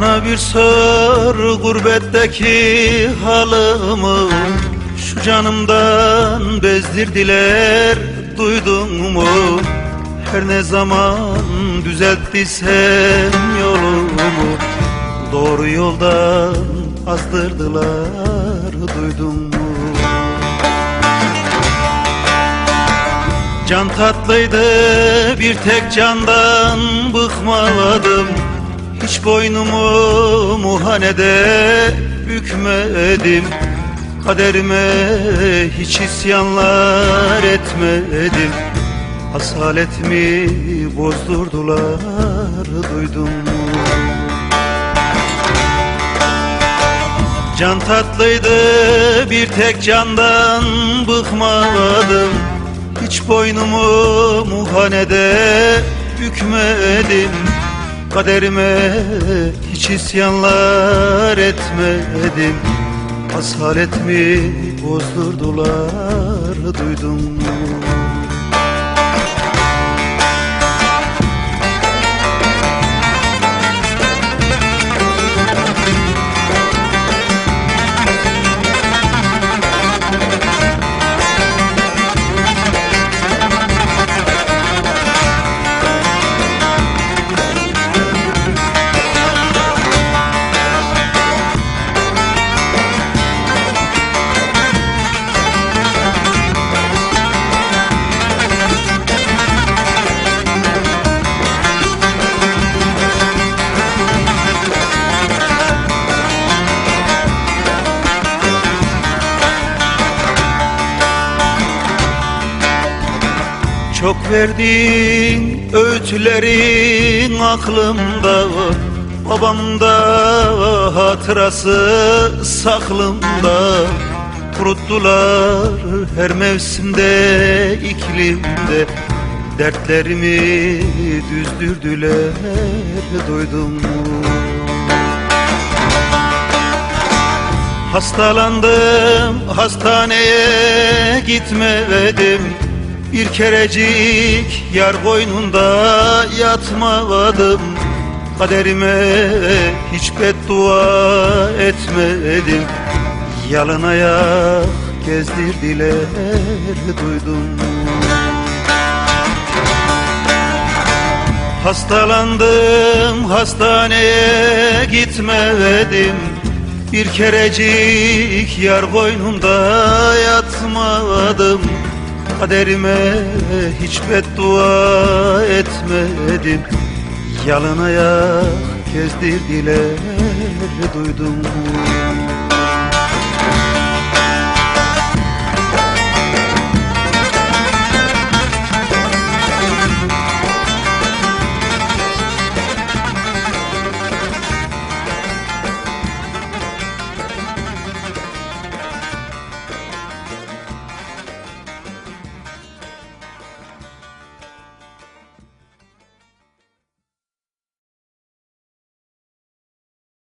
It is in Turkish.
Bana bir sor gurbetteki halımı. Şu canımdan bezdirdiler duydun mu? Her ne zaman düzelttiysem yolumu. Doğru yoldan azdırdılar duydun mu? Can tatlıydı bir tek candan Hiç boynumu muhanede bükmedim. Kaderime hiç isyanlar etmedim. Asaletimi bozdurdular duydun mu? Can tatlıydı bir tek candan bıkmadım. Hiç boynumu muhanede bükmedim Kaderime hiç isyanlar etmedim Asaletimi bozdurdular duydun mu? Çok verdin öğütlerin aklımda Babamda hatırası saklımda. Kuruttular her mevsimde iklimde. Dertlerimi düzdürdüler duydun mu? Hastalandım hastaneye gitmedim Bir kerecik yar boynunda yatmadım Kaderime hiç beddua etmedim. Yalın ayak gezdirdiler duydum? Hastalandım hastaneye gitmedim. Bir kerecik yar boynunda yatmadım Kaderime hiç beddua etmedim Yalın ayak gezdirdiler duydum?